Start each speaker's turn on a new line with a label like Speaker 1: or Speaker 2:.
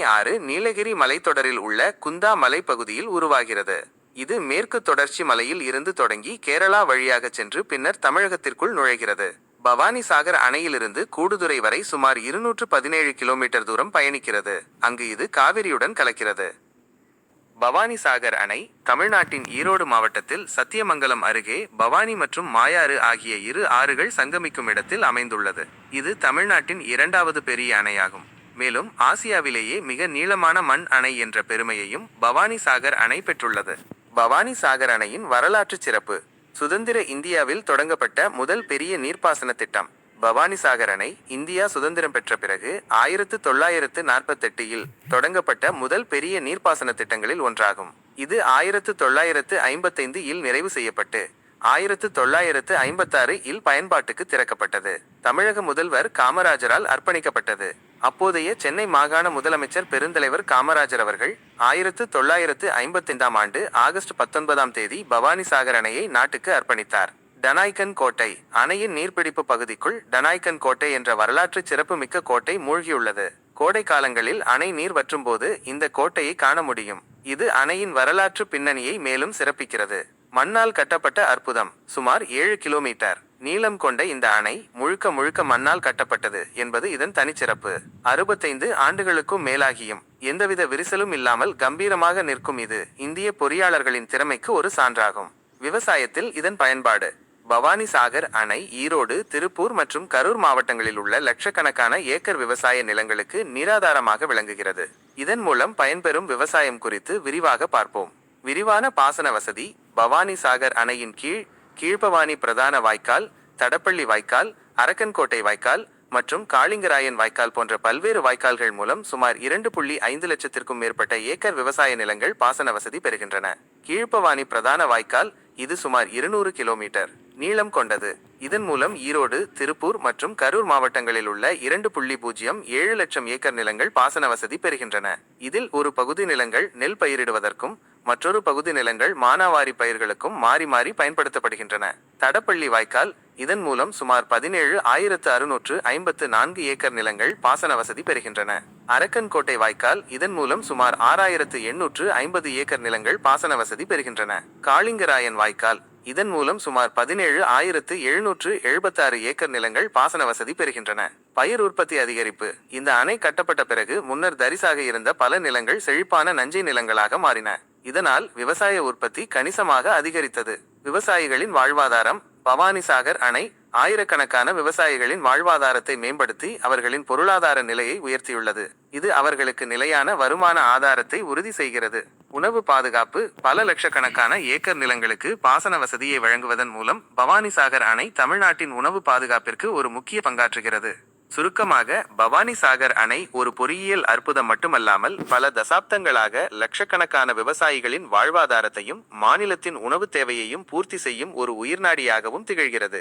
Speaker 1: ஆறு நீலகிரி மலைத்தொடரில் உள்ள குந்தா மலைப்பகுதியில் உருவாகிறது. இது மேற்கு தொடர்ச்சி மலையில் இருந்து தொடங்கி கேரளா வழியாக சென்று பின்னர் தமிழகத்திற்குள் நுழைகிறது. பவானி சாகர் அணையிலிருந்து கூடுதுறை வரை சுமார் இருநூற்று பதினேழு கிலோமீட்டர் தூரம் பயணிக்கிறது. அங்கு இது காவிரியுடன் கலக்கிறது. பவானி சாகர் அணை தமிழ்நாட்டின் ஈரோடு மாவட்டத்தில் சத்தியமங்கலம் அருகே பவானி மற்றும் மாயாறு ஆகிய இரு ஆறுகள் சங்கமிக்கும் இடத்தில் அமைந்துள்ளது. இது தமிழ்நாட்டின் இரண்டாவது பெரிய அணையாகும். மேலும் ஆசியாவிலேயே மிக நீளமான மண் அணை என்ற பெருமையையும் பவானி சாகர் அணை பெற்றுள்ளது. பவானி சாகர் அணையின் வரலாற்று சிறப்பு சுதந்திர இந்தியாவில் தொடங்கப்பட்ட முதல் பெரிய நீர்ப்பாசன திட்டம். பவானி சாகர் அணை இந்தியா சுதந்திரம் பெற்ற பிறகு ஆயிரத்து தொள்ளாயிரத்து நாற்பத்தெட்டில் தொடங்கப்பட்ட முதல் பெரிய நீர்ப்பாசன திட்டங்களில் ஒன்றாகும். இது ஆயிரத்து தொள்ளாயிரத்து ஐம்பத்தைந்து இல் நிறைவு செய்யப்பட்டு ஆயிரத்து தொள்ளாயிரத்து ஐம்பத்தாறு இல் பயன்பாட்டுக்கு திறக்கப்பட்டது. தமிழக முதல்வர் காமராஜரால் அர்ப்பணிக்கப்பட்டது. அப்போதைய சென்னை மாகாண முதலமைச்சர் பெருந்தலைவர் காமராஜர் அவர்கள் ஆயிரத்து தொள்ளாயிரத்து ஐம்பத்தைந்தாம் ஆண்டு ஆகஸ்ட் பத்தொன்பதாம் தேதி பவானி சாகர் அணையை நாட்டுக்கு அர்ப்பணித்தார். டனாய்கன் கோட்டை அணையின் நீர்பிடிப்பு பகுதிக்குள் டனாய்கன் கோட்டை என்ற வரலாற்று சிறப்புமிக்க கோட்டை மூழ்கியுள்ளது. கோடை காலங்களில் அணை நீர் வற்றும்போது இந்த கோட்டையை காண முடியும். இது அணையின் வரலாற்று பின்னணியை மேலும் சிறப்பிக்கிறது. மண்ணால் கட்டப்பட்ட அற்புதம் சுமார் ஏழு கிலோமீட்டர். நீளம் கொண்ட இந்த அணை முழுக்க முழுக்க மண்ணால் கட்டப்பட்டது என்பது இதன் தனிச்சிறப்பு. அறுபத்தைந்து ஆண்டுகளுக்கும் மேலாகியும் எந்தவித விரிசலும் இல்லாமல் கம்பீரமாக நிற்கும் இது இந்திய பொறியாளர்களின் திறமைக்கு ஒரு சான்றாகும். விவசாயத்தில் இதன் பயன்பாடு பவானி சாகர் அணை ஈரோடு திருப்பூர் மற்றும் கரூர் மாவட்டங்களில் உள்ள லட்சக்கணக்கான ஏக்கர் விவசாய நிலங்களுக்கு நீராதாரமாக விளங்குகிறது. இதன் மூலம் பயன்பெறும் விவசாயம் குறித்து விரிவாக பார்ப்போம். விரிவான பாசன வசதி பவானி சாகர் அணையின் கீழ் கீழ்பவானி பிரதான வாய்க்கால் தடப்பள்ளி வாய்க்கால் அரக்கன்கோட்டை வாய்க்கால் மற்றும் காளிங்கராயன் வாய்க்கால் போன்ற பல்வேறு வாய்க்கால்கள் மூலம் சுமார் இரண்டு புள்ளி ஐந்து லட்சத்திற்கும் மேற்பட்ட ஏக்கர் விவசாய நிலங்கள் பாசன வசதி பெறுகின்றன. கீழ்பவானி பிரதான வாய்க்கால் இது சுமார் இருநூறு கிலோமீட்டர் நீளம் கொண்டது. இதன் மூலம் ஈரோடு திருப்பூர் மற்றும் கரூர் மாவட்டங்களில் உள்ள இரண்டு புள்ளி பூஜ்ஜியம் ஏழு லட்சம் ஏக்கர் நிலங்கள் பாசன வசதி பெறுகின்றன. இதில் ஒரு பகுதி நிலங்கள் நெல் பயிரிடுவதற்கும் மற்றொரு பகுதி நிலங்கள் மானாவாரி பயிர்களுக்கும் மாறி மாறி பயன்படுத்தப்படுகின்றன. தடப்பள்ளி வாய்க்கால் இதன் மூலம் சுமார் பதினேழு ஆயிரத்து அறுநூற்று ஐம்பத்து நான்கு ஏக்கர் நிலங்கள் பாசன வசதி பெறுகின்றன. அரக்கன்கோட்டை வாய்க்கால் இதன் மூலம் சுமார் ஆறாயிரத்து எண்ணூற்று ஐம்பது ஏக்கர் நிலங்கள் பாசன வசதி பெறுகின்றன. காளிங்கராயன் வாய்க்கால் இதன் மூலம் சுமார் பதினேழு ஆயிரத்து எழுநூற்று எழுபத்தாறு ஏக்கர் நிலங்கள் பாசன வசதி பெறுகின்றன. பயிர் உற்பத்தி அதிகரிப்பு இந்த அணை கட்டப்பட்ட பிறகு முன்னர் தரிசாக இருந்த பல நிலங்கள் செழிப்பான நஞ்சை நிலங்களாக மாறின. இதனால் விவசாய உற்பத்தி கணிசமாக அதிகரித்தது. விவசாயிகளின் வாழ்வாதாரம் பவானிசாகர் அணை ஆயிரக்கணக்கான விவசாயிகளின் வாழ்வாதாரத்தை மேம்படுத்தி அவர்களின் பொருளாதார நிலையை உயர்த்தியுள்ளது. இது அவர்களுக்கு நிலையான வருமான ஆதாரத்தை உறுதி செய்கிறது. உணவு பாதுகாப்பு பல லட்சக்கணக்கான ஏக்கர் நிலங்களுக்கு பாசன வசதியை வழங்குவதன் மூலம் பவானிசாகர் அணை தமிழ்நாட்டின் உணவு பாதுகாப்பிற்கு ஒரு முக்கிய பங்காற்றுகிறது. சுருக்கமாக பவானி சாகர் அணை ஒரு பொறியியல் அற்புதம் மட்டுமல்லாமல் பல தசாப்தங்களாக லட்சக்கணக்கான விவசாயிகளின் வாழ்வாதாரத்தையும் மாநிலத்தின் உணவு தேவையையும் பூர்த்தி செய்யும் ஒரு உயிர்நாடியாகவும் திகழ்கிறது.